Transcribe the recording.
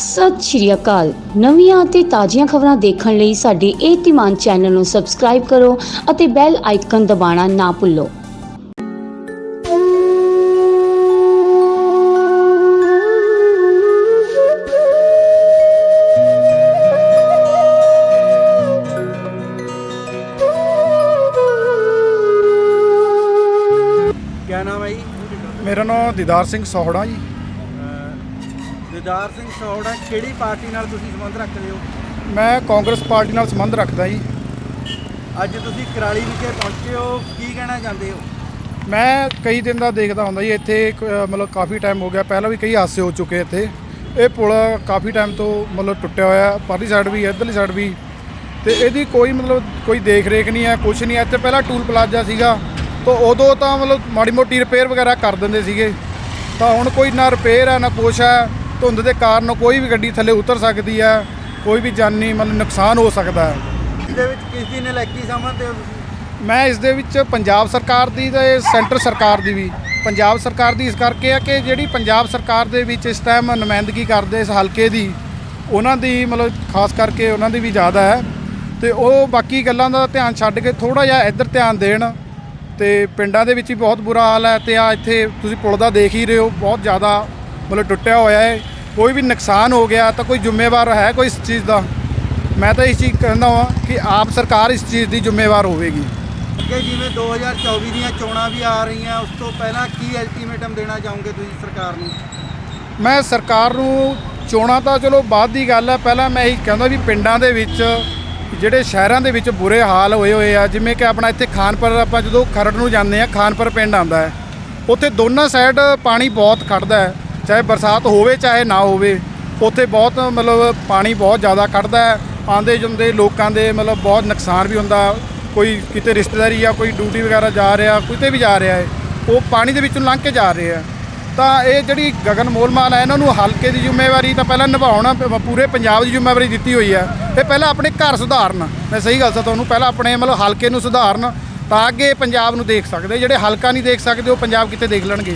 ਸਤਿ ਸ਼੍ਰੀ ਅਕਾਲ। ਨਵੀਆਂ ਅਤੇ ਤਾਜ਼ੀਆਂ ਖਬਰਾਂ ਦੇਖਣ ਲਈ ਸਾਡੇ ਇਹ ਧੀਮਾਨ ਚੈਨਲ ਨੂੰ ਸਬਸਕ੍ਰਾਈਬ ਕਰੋ ਅਤੇ ਬੈਲ ਆਈਕਨ ਦਬਾਉਣਾ ਨਾ ਭੁੱਲੋ। ਕਿਆ ਨਾਮ ਹੈ ਜੀ? ਮੇਰਾ ਨਾਮ ਦੀਦਾਰ ਸਿੰਘ ਸੋਹੜਾ ਜੀ। ਦਿਦਾਰ ਸਿੰਘ ਸੋਹੜਾ ਕਿਹੜੀ ਪਾਰਟੀ ਨਾਲ ਤੁਸੀਂ ਸੰਬੰਧ ਰੱਖਦੇ ਹੋ? ਮੈਂ ਕਾਂਗਰਸ ਪਾਰਟੀ ਨਾਲ ਸੰਬੰਧ ਰੱਖਦਾ ਜੀ। ਅੱਜ ਤੁਸੀਂ ਕਰਾਲੀ ਵਿਖੇ ਪਹੁੰਚੇ ਹੋ ਕੀ ਕਹਿਣਾ ਚਾਹੁੰਦੇ ਹੋ? ਮੈਂ ਕਈ ਦਿਨ ਦਾ ਦੇਖਦਾ ਹੁੰਦਾ ਜੀ ਇੱਥੇ ਇੱਕ, ਅ, ਮਤਲਬ ਕਾਫੀ ਟਾਈਮ ਹੋ ਗਿਆ। ਪਹਿਲਾਂ ਵੀ ਕਈ ਹਾਦਸੇ ਹੋ ਚੁੱਕੇ ਇੱਥੇ। ਇਹ ਪੁਲ ਕਾਫੀ ਟਾਈਮ ਤੋਂ ਮਤਲਬ ਟੁੱਟਿਆ ਹੋਇਆ ਪਰਲੀ ਸਾਈਡ ਵੀ ਇੱਧਰਲੀ ਸਾਈਡ ਵੀ। ਤੇ ਇਹਦੀ ਕੋਈ ਮਤਲਬ ਕੋਈ ਦੇਖ ਰੇਖ ਨਹੀਂ ਹੈ ਕੁਛ ਨਹੀਂ ਹੈ। ਇੱਥੇ ਪਹਿਲਾਂ ਟੂਲ ਪਲਾਜ਼ਾ ਸੀਗਾ ਤਾਂ ਉਦੋਂ ਤਾਂ ਮਤਲਬ ਮਾੜੀ ਮੋਟੀ ਰਿਪੇਅਰ ਵਗੈਰਾ ਕਰ ਦਿੰਦੇ ਸੀਗੇ। ਤਾਂ ਹੁਣ ਕੋਈ ਨਾ ਰਿਪੇਅਰ ਹੈ ਨਾ ਕੁਛ ਹੈ। ਧੁੰਦ ਦੇ ਕਾਰਨ ਕੋਈ ਵੀ ਗੱਡੀ ਥੱਲੇ ਉਤਰ ਸਕਦੀ ਹੈ ਕੋਈ ਵੀ ਜਾਨੀ ਮਤਲਬ ਨੁਕਸਾਨ ਹੋ ਸਕਦਾ ਹੈ। ਇਹਦੇ ਵਿੱਚ ਕਿਸ ਦੀ ਨਲਾਇਕੀ ਸਮਝਦੇ ਹੋ ਤੁਸੀਂ? ਮੈਂ ਇਸ ਦੇ ਵਿੱਚ ਪੰਜਾਬ ਸਰਕਾਰ ਦੀ ਤੇ ਸੈਂਟਰ ਸਰਕਾਰ ਦੀ ਵੀ। ਪੰਜਾਬ ਸਰਕਾਰ ਦੀ ਇਸ ਕਰਕੇ ਆ ਕਿ ਜਿਹੜੀ ਪੰਜਾਬ ਸਰਕਾਰ ਦੇ ਵਿੱਚ ਇਸ ਟਾਈਮ ਨੁਮਾਇੰਦਗੀ ਕਰਦੇ ਇਸ ਹਲਕੇ ਦੀ ਉਹਨਾਂ ਦੀ ਮਤਲਬ ਖਾਸ ਕਰਕੇ ਉਹਨਾਂ ਦੀ ਵੀ ਜ਼ਿਆਦਾ ਹੈ। ਤੇ ਉਹ ਬਾਕੀ ਗੱਲਾਂ ਦਾ ਧਿਆਨ ਛੱਡ ਕੇ ਥੋੜਾ ਜਿਹਾ ਇੱਧਰ ਧਿਆਨ ਦੇਣ। ਤੇ ਪਿੰਡਾਂ ਦੇ ਵਿੱਚ ਵੀ ਬਹੁਤ ਬੁਰਾ ਹਾਲ ਹੈ ਤੇ ਆ ਇੱਥੇ ਤੁਸੀਂ ਪੁਲ ਦਾ ਦੇਖ ਹੀ ਰਹੇ ਹੋ ਬਹੁਤ ਜ਼ਿਆਦਾ ਮਤਲਬ ਟੁੱਟਿਆ ਹੋਇਆ ਹੈ। ਕੋਈ ਵੀ ਨੁਕਸਾਨ ਹੋ ਗਿਆ ਤਾਂ ਕੋਈ ਜ਼ਿੰਮੇਵਾਰ ਹੈ ਕੋਈ ਇਸ ਚੀਜ਼ ਦਾ? ਮੈਂ ਤਾਂ ਇਸ ਚੀਜ਼ ਕਹਿੰਦਾ ਹਾਂ ਕਿ ਆਪ ਸਰਕਾਰ ਇਸ ਚੀਜ਼ ਦੀ ਜ਼ਿੰਮੇਵਾਰ ਹੋਵੇਗੀ। ਅੱਗੇ ਜਿਵੇਂ 2024 ਦੀਆਂ ਚੋਣਾਂ ਵੀ ਆ ਰਹੀਆਂ ਉਸ ਤੋਂ ਪਹਿਲਾਂ ਕੀ ਅਲਟੀਮੇਟਮ ਦੇਣਾ ਚਾਹੋਗੇ ਤੁਸੀਂ ਸਰਕਾਰ ਨੂੰ? ਮੈਂ ਸਰਕਾਰ ਨੂੰ ਚੋਣਾਂ ਤਾਂ ਚਲੋ ਬਾਅਦ ਦੀ ਗੱਲ ਹੈ ਪਹਿਲਾਂ ਮੈਂ ਇਹੀ ਕਹਿੰਦਾ ਵੀ ਪਿੰਡਾਂ ਦੇ ਵਿੱਚ ਜਿਹੜੇ ਸ਼ਹਿਰਾਂ ਦੇ ਵਿੱਚ ਬੁਰੇ ਹਾਲ ਹੋਏ ਹੋਏ ਆ ਜਿਵੇਂ ਕਿ ਆਪਣਾ ਇੱਥੇ ਖਾਨਪੁਰ ਆਪਾਂ ਜਦੋਂ ਖਰੜ ਨੂੰ ਜਾਂਦੇ ਆ ਖਾਨਪੁਰ ਪਿੰਡ ਆਂਦਾ ਹੈ ਉੱਥੇ ਦੋਨਾਂ ਸਾਈਡ ਪਾਣੀ ਬਹੁਤ ਖੜਦਾ ਹੈ। ਚਾਹੇ ਬਰਸਾਤ ਹੋਵੇ, ਚਾਹੇ ਨਾ ਹੋਵੇ, ਉੱਥੇ ਬਹੁਤ ਮਤਲਬ ਪਾਣੀ ਬਹੁਤ ਜ਼ਿਆਦਾ ਕੱਢਦਾ ਹੈ। ਆਂਦੇ ਜਾਂਦੇ ਲੋਕਾਂ ਦੇ ਮਤਲਬ ਬਹੁਤ ਨੁਕਸਾਨ ਵੀ ਹੁੰਦਾ। ਕੋਈ ਕਿਤੇ ਰਿਸ਼ਤੇਦਾਰੀ ਆ ਕੋਈ ਡਿਊਟੀ ਵਗੈਰਾ ਜਾ ਰਿਹਾ, ਕਿਤੇ ਵੀ ਜਾ ਰਿਹਾ ਹੈ, ਉਹ ਪਾਣੀ ਦੇ ਵਿੱਚੋਂ ਲੰਘ ਕੇ ਜਾ ਰਹੇ ਆ ਤਾਂ ਇਹ ਜਿਹੜੀ ਗਗਨ ਮੋਲਮਾਲ ਹੈ, ਇਹਨਾਂ ਨੂੰ ਹਲਕੇ ਦੀ ਜ਼ਿੰਮੇਵਾਰੀ ਤਾਂ ਪਹਿਲਾਂ ਨਿਭਾਉਣਾ, ਪੂਰੇ ਪੰਜਾਬ ਦੀ ਜ਼ਿੰਮੇਵਾਰੀ ਦਿੱਤੀ ਹੋਈ ਹੈ। ਇਹ ਪਹਿਲਾਂ ਆਪਣੇ ਘਰ ਸੁਧਾਰਨ, ਮੈਂ ਸਹੀ ਗੱਲ ਸਾ ਤੁਹਾਨੂੰ, ਪਹਿਲਾਂ ਆਪਣੇ ਮਤਲਬ ਹਲਕੇ ਨੂੰ ਸੁਧਾਰਨ, ਤਾਂ ਅੱਗੇ ਪੰਜਾਬ ਨੂੰ ਦੇਖ ਸਕਦੇ, ਜਿਹੜੇ ਹਲਕਾ ਨਹੀਂ ਦੇਖ ਸਕਦੇ, ਉਹ ਪੰਜਾਬ ਕਿਤੇ ਦੇਖ ਲੈਣਗੇ?